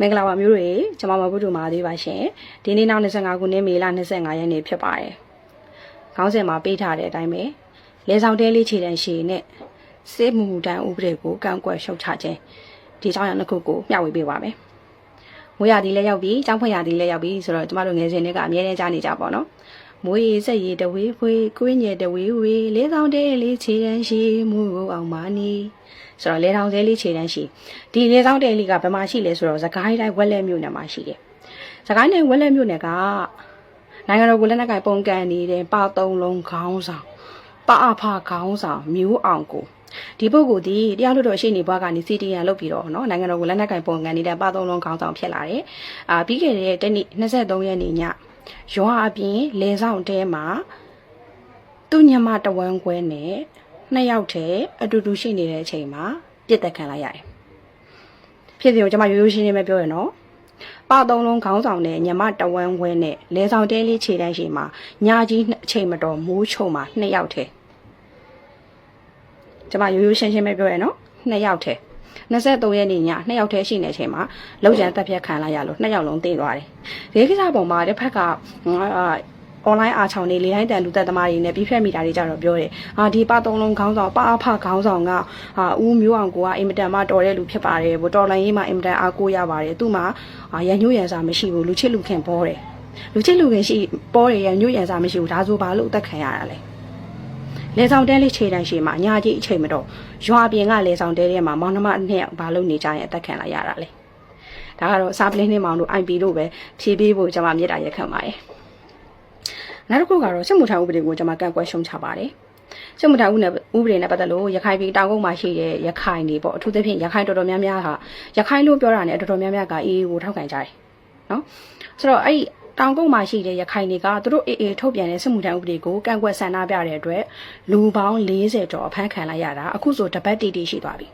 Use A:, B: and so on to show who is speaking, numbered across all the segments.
A: မင်္ဂလာပါမျိုးတွေကျွန်မမဘုဒ္ဓမာသေးပါရှင်ဒီနေ့နောက်25ခုနှစ်မေလ25ရက်နေ့ဖြစ်ပါတယ်ခေါင်းစဉ်မှာပေးထားတဲ့အတိုင်းပဲလေဆောင်တဲလေးခြေတန်းရှည်နဲ့စေမှုမှုတန်းဥပဒေကိုကန့်ကွက်ရှုတ်ချခြင်းဒီကြောင့်ရနှစ်ခုကိုမျှဝေပေးပါမယ်မိုးရသည်လည်းရောက်ပြီကျောင်းဖွင့်ရသည်လည်းရောက်ပြီဆိုတော့ကျမတို့ငယ်စဉ်တွေကအမြဲတမ်းကြားနေကြပါတော့မိုးရေစက်ရေတဝေးဖွေးကွင်းရတဝေးဝေးလေးဆောင်တဲလေးခြေတန်းရှည်မှုကိုအောင်ပါနီး ဆိုတော့လေထောင်သေးလေးခြေတန်းရှိဒီလေဆောင်တဲလေးကဘယ်မှာရှိလဲဆိုတော့သခိုင်းတိုင်းဝက်လက်မြို့နယ်မှာရှိတယ်သခိုင်းတိုင်းဝက်လက်မြို့နယ်ကနိုင်ငံတော်ကိုလက်နက်ကင်ပုံကန်နေတဲ့ပါသုံးလုံးခေါင်းဆောင်ပါအဖခေါင်းဆောင်မျိုးအောင်ကိုဒီပုဂ္ဂိုလ်ဒီတရားလွတ်တော်ရှိနေဘွားကနေစီတီယန်လုပ်ပြီးတော့เนาะနိုင်ငံတော်ကိုလက်နက်ကင်ပုံကန်နေတဲ့ပါသုံးလုံးခေါင်းဆောင်ဖြစ်လာတယ်အာပြီးခဲ့တဲ့တနေ့23ရက်နေ့ညရွာအပြင်လေဆောင်တဲမှာသူ့ညမတဝမ်းခွဲနဲ့ နှစ်ယောက်တည်းအတူတူရှိနေတဲ့အချိန်မှာပြစ်တက်ခံလိုက်ရတယ်။ဖြစ်စဉ်ကိုကျွန်မရိုးရိုးရှင်းရှင်းပဲပြောရနော်။ပါသုံးလုံးခေါင်းဆောင်နဲ့ညမတဝမ်းခွဲနဲ့လဲဆောင်တဲလေးခြေတန်းရှိမှာညာကြီးအချိန်မတော်မိုးချုံမှာနှစ်ယောက်တည်းကျွန်မရိုးရိုးရှင်းရှင်းပဲပြောရနော်။နှစ်ယောက်တည်း23ရက်နေ့ညနှစ်ယောက်တည်းရှိနေတဲ့အချိန်မှာလောက်ကျန်တက်ပြက်ခံလိုက်ရလို့နှစ်ယောက်လုံးတည်သွားတယ်။ဒီကိစ္စပုံမှာတစ်ဖက်ကအာ online အားချောင်းနေလေတိုင်းတန်လူသက်သမားတွေနဲ့ပြည့်ဖြတ်မိတာတွေကြတော့ပြောတယ်။ဟာဒီပသုံးလုံးခေါင်းဆောင်ပအဖခေါင်းဆောင်ကဟာဦးမျိုးအောင်ကိုကအင်မတန်မှတော်တဲ့လူဖြစ်ပါတယ်။ဘတော်လိုင်းရေးမှာအင်မတန်အားကိုးရပါတယ်။သူ့မှာရန်ညွှရန်စာမရှိဘူးလူချစ်လူခင်ပေါ်တယ်။လူချစ်လူခင်ရှိပေါ်တယ်ရန်ညွှရန်စာမရှိဘူးဒါဆိုဘာလို့အသက်ခံရတာလဲ။လေဆောင်တဲလေးခြေတန်းရှိမှာညာကြီးအချိန်မတော့ရွာပြင်ကလေဆောင်တဲထဲမှာမောင်နှမအနှစ်ဘာလို့နေကြရင်အသက်ခံလာရတာလဲ။ဒါကတော့စာပလင်းနှင်းမောင်တို့ IP တို့ပဲဖြေးပေးဖို့ကျွန်မမြစ်တာရက်ခံပါတယ်။ နောက်တစ်ခုကတော့စစ်မှုထမ်းဥပဒေကိုကျွန်မကန့်ကွက်ရှုံချပါတယ်စစ်မှုထမ်းဥပဒေဥပဒေနဲ့ပတ်သက်လို့ရခိုင်ပြည်တောင်ကုန်းမှာရှိတဲ့ရခိုင်တွေပေါ့အထူးသဖြင့်ရခိုင်တော်တော်များများဟာရခိုင်လို့ပြောတာနဲ့တော်တော်များများကအေးကိုထောက်ခံကြတယ်နော်ဆိုတော့အဲ့ဒီတောင်ကုန်းမှာရှိတဲ့ရခိုင်တွေကသူတို့အေးအေးထုတ်ပြန်တဲ့စစ်မှုထမ်းဥပဒေကိုကန့်ကွက်ဆန္ဒပြတဲ့အတွက်လူပေါင်း40ကျော်အဖမ်းခံလိုက်ရတာအခုဆိုတပတ်တီတီရှိသွားပြီ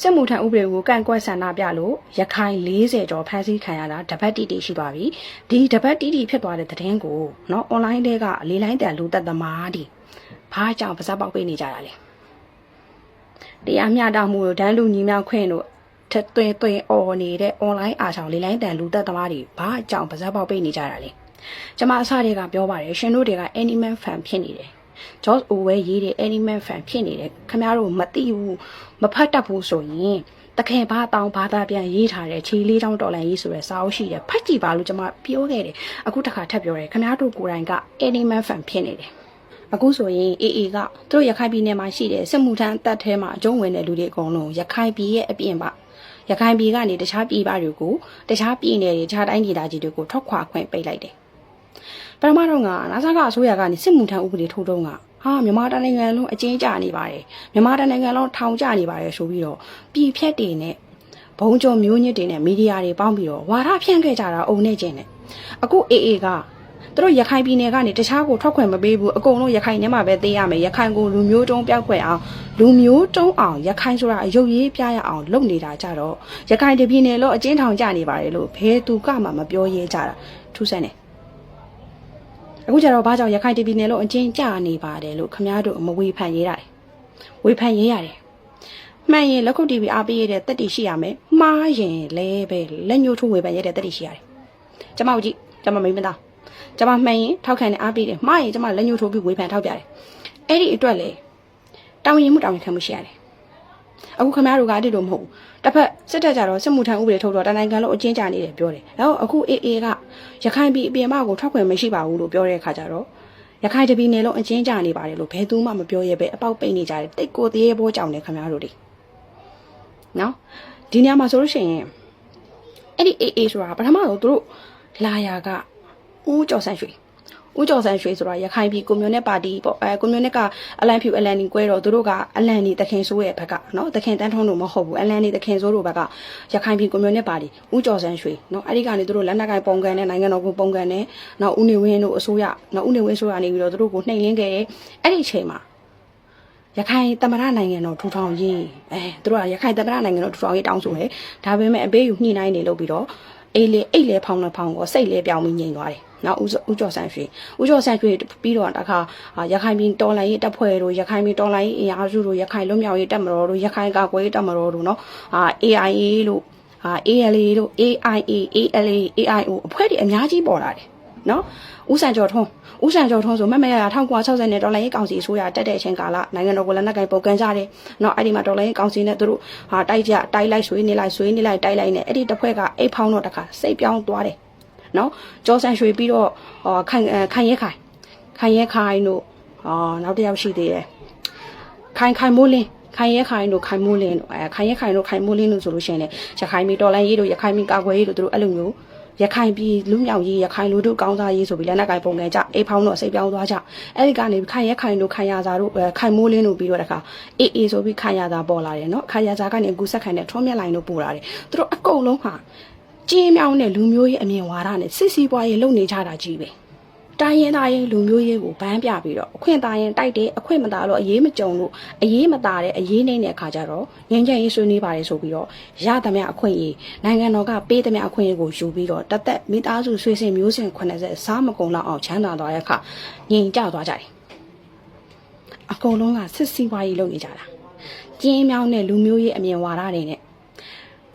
A: စစ်မှုထမ်းဥပဒေကိုကန့်ကွက်ဆန္ဒပြလို့ရခိုင်40ကျော်ဖမ်းဆီးခံရတာတပတ်တီတီရှိသွားပြီဒီတပတ်တီတီဖြစ်သွားတဲ့သတင်းကိုเนาะ online တွေကလေးလိုင်းတန်လူသက်သမားဒီဘာကြောင့်ပါစပ်ပေါက်ပေးနေကြတာလဲတရားမျှတမှုတို့ဒန်းလူညီမျှခွင့်တို့ထက်သွင်းသွင်းអော်နေတဲ့ online အားဆောင်လေးလိုင်းတန်လူသက်သမားတွေဘာကြောင့်ပါစပ်ပေါက်ပေးနေကြတာလဲကျမအစတွေကပြောပါတယ်ရှင်တို့တွေက animal fan ဖြစ်နေတယ် George Orwell ရေးတဲ့ animal fan ဖြစ်နေတယ်ခင်ဗျားတို့မသိဘူးမဖတ်တတ်ဘူးဆိုရင်တခင်ဘာတောင်းဘာသာပြန်ရေးထားတဲ့ခြေလေးချောင်းတော်လန်ရေးဆိုတဲ့စာအုပ်ရှိတယ်ဖတ်ကြည့်ပါလို့ကျွန်မပြောခဲ့တယ်အခုတစ်ခါထပ်ပြောတယ်ခင်ဗျားတို့ကိုယ်တိုင်က animal fan ဖြစ်နေတယ်အခုဆိုရင် AA ကသူတို့ရခိုင်ပြည်နယ်မှာရှိတဲ့စစ်မှုထမ်းတပ်ထဲမှာအကျုံးဝင်တဲ့လူတွေအကုန်လုံးရခိုင်ပြည်ရဲ့အပြင်ပါရခိုင်ပြည်ကနေတခြားပြည်ပတွေကိုတခြားပြည်နယ်တွေတခြားတိုင်းဒေသကြီးတွေကိုထွက်ခွာခွင့်ပိတ်လိုက်တယ် ပထမတော့ကနာဆာကအစိုးရကနေစစ်မှုထမ်းဥပဒေထိုးတော့ကဟာမြန်မာတိုင်းနိုင်ငံလုံးအကျဉ်းကျနေပါတယ်မြန်မာတိုင်းနိုင်ငံလုံးထောင်ကျနေပါတယ်ဆိုပြီးတော့ပြည်ဖြတ်တွေနဲ့ဘုံကျော်မျိုးညစ်တွေနဲ့မီဒီယာတွေပေါင်းပြီးတော့ဝါဒဖြန့်ခဲ့ကြတာအုံနဲ့ကျင်းနဲ့အခု AA ကသူတို့ရခိုင်ပြည်နယ်ကနေတခြားကိုထွက်ခွင့်မပေးဘူးအကုန်လုံးရခိုင်ထဲမှာပဲသိရမယ်ရခိုင်ကိုလူမျိုးတုံးပြောက်ခွင့်အောင်လူမျိုးတုံးအောင်ရခိုင်ဆိုတာအယုတ်ရေးပြရအောင်လုပ်နေတာကြတော့ရခိုင်တပြည်နယ်လုံးအကျဉ်းထောင်ကျနေပါတယ်လို့ဘယ်သူကမှမပြောရဲကြတာထူးဆန်းတယ် အခုကျတော့ဘာကြောင့်ရခိုင်တပြည်နယ်လုံးအကျဉ်းကျနေပါတယ်လို့ခမားတို့မဝေဖန်ရေးရတယ်ဝေဖန်ရေးရတယ်မှန်ရင်လက်ခုပ်တီဗီအားပေးရတဲ့တက်တီရှိရမယ်မှားရင်လဲပဲလက်ညှိုးထိုးဝေဖန်ရတဲ့တက်တီရှိရတယ်ကျမတို့ကြည့်ကျမမိမသားကျမမှန်ရင်ထောက်ခံတယ်အားပေးတယ်မှားရင်ကျမလက်ညှိုးထိုးပြီးဝေဖန်ထောက်ပြတယ်အဲ့ဒီအတွက်လေတောင်းရင်မှုတောင်းရင်ခံမှုရှိရတယ် အခုခမားတို့ကအဲ့လိုမဟုတ်ဘူးတစ်ဖက်စစ်တပ်ကြတော့စစ်မှုထမ်းဥပဒေထုတ်တော့တနိုင်ငံလုံးအကျဉ်းချနေတယ်ပြောတယ်နောက်အခု AA ကရခိုင်ပြည်အပြင်မကိုထွက်ခွင့်မရှိပါဘူးလို့ပြောတဲ့အခါကျတော့ရခိုင်တပြည်နယ်လုံးအကျဉ်းချနေပါတယ်လို့ဘယ်သူမှမပြောရဲပဲအပေါက်ပိတ်နေကြတယ်တိတ်ကိုသေးဘိုးကြောင်တယ်ခမားတို့တွေနော်ဒီနေရာမှာဆိုလို့ရှိရင်အဲ့ဒီ AA ဆိုတာပထမတော့သူတို့လာရာကဦးကျော်ဆန့်ရွှေ ဦးကျော်ဆန်းရွှေဆိုတာရခိုင်ပြည်ကွန်မြူနစ်ပါတီပေါ့အဲကွန်မြူနစ်ကအလန်ဖြူအလန်နီကွဲတော့သူတို့ကအလန်နီတခင်ဆိုးရဲ့ဘက်ကနော်တခင်တန်းထုံးတို့မဟုတ်ဘူးအလန်နီတခင်ဆိုးတို့ဘက်ကရခိုင်ပြည်ကွန်မြူနစ်ပါတီဦးကျော်ဆန်းရွှေနော်အဲ့ဒီကနေသူတို့လက်နက်ကိုင်ပုံကန်နဲ့နိုင်ငံတော်ကိုပုံကန်နဲ့နောက်ဦးနေဝင်းတို့အစိုးရနော်ဦးနေဝင်းဆိုရနေပြီးတော့သူတို့ကိုနှိမ်လင်းခဲ့တယ်အဲ့ဒီအချိန်မှာရခိုင်တမရနိုင်ငံတော်ထူထောင်ရေးအဲသူတို့ကရခိုင်တမရနိုင်ငံတော်ထူထောင်ရေးတောင်းဆိုတယ်ဒါပေမဲ့အပေးယူညှိနှိုင်းနေလို့ပြီးတော့အေးလေအိတ်လေဖောင်းလေဖောင်းကိုစိတ်လေပြောင်းပြီးငြိမ်သွားတယ် နော်ဦးဦးကျော်ဆန်းရွှေဦးကျော်ဆန်းရွှေပြီးတော့တခါရခိုင်ပြည်တော်လိုင်းရေးတပ်ဖွဲ့တို့ရခိုင်ပြည်တော်လိုင်းရေးအင်အားစုတို့ရခိုင်လွတ်မြောက်ရေးတပ်မတော်တို့ရခိုင်ကာကွယ်ရေးတပ်မတော်တို့နော်အာ AIA လို့ဟာ ALA တို့ AIA ALA AIO အဖွဲ့တွေအများကြီးပေါ်လာတယ်နော်ဦးစံကျော်ထွန်းဦးစံကျော်ထွန်းဆိုမက်မရရ1960နဲ့ဒေါ်လာရေးကောင်စီအစိုးရတက်တဲ့အချိန်ကာလနိုင်ငံတော်ကိုလည်းနှက်ကင်ပုံကန်ကြတယ်နော်အဲ့ဒီမှာဒေါ်လာရေးကောင်စီနဲ့သူတို့ဟာတိုက်ကြတိုက်လိုက်ဆွေးနေလိုက်ဆွေးနေလိုက်တိုက်လိုက်နဲ့အဲ့ဒီတစ်ဖွဲ့ကအိတ်ဖောင်းတော့တခါစိတ်ပြောင်းသွားတယ် နော်ကျော်ဆန်ရွှေပြီးတော့ဟောခိုင်ခိုင်ရဲခိုင်ခိုင်ရဲခိုင်တို့အော်နောက်တစ်ယောက်ရှိသေးတယ်ခိုင်ခိုင်မိုးလင်းခိုင်ရဲခိုင်တို့ခိုင်မိုးလင်းတို့အဲခိုင်ရဲခိုင်တို့ခိုင်မိုးလင်းတို့ဆိုလို့ရှိရင်လေရခိုင်ပြည်တော်လိုင်းရေးတို့ရခိုင်ပြည်ကာကွယ်ရေးတို့သူတို့အဲ့လိုမျိုးရခိုင်ပြည်လူမြောက်ရေးရခိုင်လူတို့ကောင်းစားရေးဆိုပြီးလက်နက်ကိုင်ပုံငယ်ကြအိတ်ဖောင်းတော့စိတ်ပြောင်းသွားကြအဲ့ဒီကနေခိုင်ရဲခိုင်တို့ခိုင်ရစာတို့အဲခိုင်မိုးလင်းတို့ပြီးတော့တခါအေးအေးဆိုပြီးခိုင်ရစာပေါ်လာတယ်နော်ခိုင်ရစာကနေအကူဆက်ခိုင်နဲ့ထွန်းမြက်လိုင်းတို့ပို့လာတယ်သူတို့အကုန်လုံးဟာ ကျင်းမြောင်းတဲ့လူမျိုးရေးအမြင်ဝါဒနဲ့စစ်စီးပွားရေးလုပ်နေကြတာကြီးပဲတိုင်းရင်းသားရေးလူမျိုးရေးကိုဗန်းပြပြီးတော့အခွင့်သားရင်တိုက်တယ်အခွင့်မသားလို့အရေးမကြုံလို့အရေးမသားတဲ့အရေးနေတဲ့အခါကျတော့ငင်းချင်ရေးဆွေးနွေးပါတယ်ဆိုပြီးတော့ရသမျှအခွင့်အရေးနိုင်ငံတော်ကပေးသမျှအခွင့်အရေးကိုယူပြီးတော့တသက်မိသားစုဆွေးစင်မျိုးစင်80စားမကုန်လောက်အောင်ချမ်းသာသွားတဲ့အခါငြိမ်ကြသွားကြတယ်အကုန်လုံးကစစ်စီးပွားရေးလုပ်နေကြတာကျင်းမြောင်းတဲ့လူမျိုးရေးအမြင်ဝါဒတွေနဲ့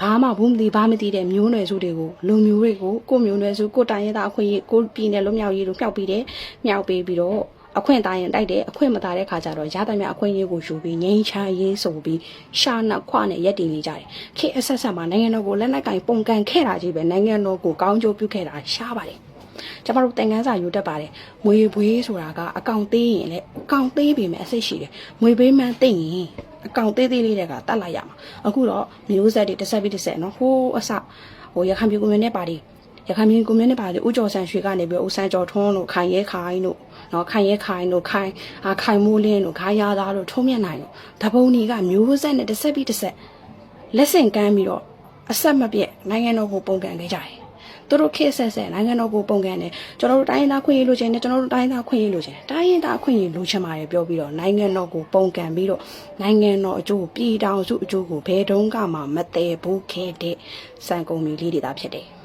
A: ဘာမှဘူးမသိဘာမသိတဲ့မျိုးနွယ်စုတွေကိုလူမျိုးတွေကိုကိုယ့်မျိုးနွယ်စုကိုယ့်တိုင်းရသားအခွင့်အရေးကိုယ့်ပြည်နယ်လုံးမြောက်ရေးတို့မြောက်ပြီးတယ်မြောက်ပေးပြီးတော့အခွင့်သားရင်တိုက်တယ်အခွင့်မသားတဲ့ခါကျတော့ရသမျှအခွင့်အရေးကိုယူပြီးငိမ့်ချရေးဆိုပြီးရှာနောက်ခွနဲ့ရက်တည်နေကြတယ်ခေတ်အဆက်ဆက်မှာနိုင်ငံတော်ကိုလက်နက်ကင်ပုံကန်ခဲ့တာကြီးပဲနိုင်ငံတော်ကိုကောင်းကျိုးပြုခဲ့တာရှားပါတယ်ကျမတို့သင်ခန်းစာယူတတ်ပါတယ်ငွေဘွေးဆိုတာကအကောင့်သေးရင်လည်းအကောင့်သေးပေမဲ့အစိတ်ရှိတယ်ငွေဘေးမှန်းသိရင်အကောင့်သေးသေးလေးတွေကတတ်လိုက်ရမှာအခုတော့မျိုးဆက်တွေတစ်ဆက်ပြီးတစ်ဆက်နော်ဟိုးအစဟိုရခိုင်ပြည်ကွန်မြူနတီပါတီရခိုင်ပြည်ကွန်မြူနတီပါတီဦးကျော်ဆန်းရွှေကနေပြီးဦးဆန်းကျော်ထွန်းတို့ခိုင်ရဲခိုင်တို့နော်ခိုင်ရဲခိုင်တို့ခိုင်အာခိုင်မိုးလင်းတို့ခါရသားတို့ထုံးမြတ်နိုင်တို့တပုံးကြီးကမျိုးဆက်နဲ့တစ်ဆက်ပြီးတစ်ဆက်လက်ဆင့်ကမ်းပြီးတော့အဆက်မပြတ်နိုင်ငံတော်ကိုပုံကန်ခဲ့ကြတယ် သူတို့ခေတ်ဆက်ဆက်နိုင်ငံတော်ကိုပုံကန်တယ်ကျွန်တော်တို့တိုင်းရင်းသားခွင့်ရေးလိုချင်တယ်ကျွန်တော်တို့တိုင်းရင်းသားခွင့်ရေးလိုချင်တယ်တိုင်းရင်းသားခွင့်ရေးလိုချင်ပါတယ်ပြောပြီးတော့နိုင်ငံတော်ကိုပုံကန်ပြီးတော့နိုင်ငံတော်အကျိုးပြည်ထောင်စုအကျိုးကိုဘယ်တုန်းကမှမတည်ဘူးခဲ့တဲ့စံကုန်မျိုးလေးတွေသာဖြစ်တယ်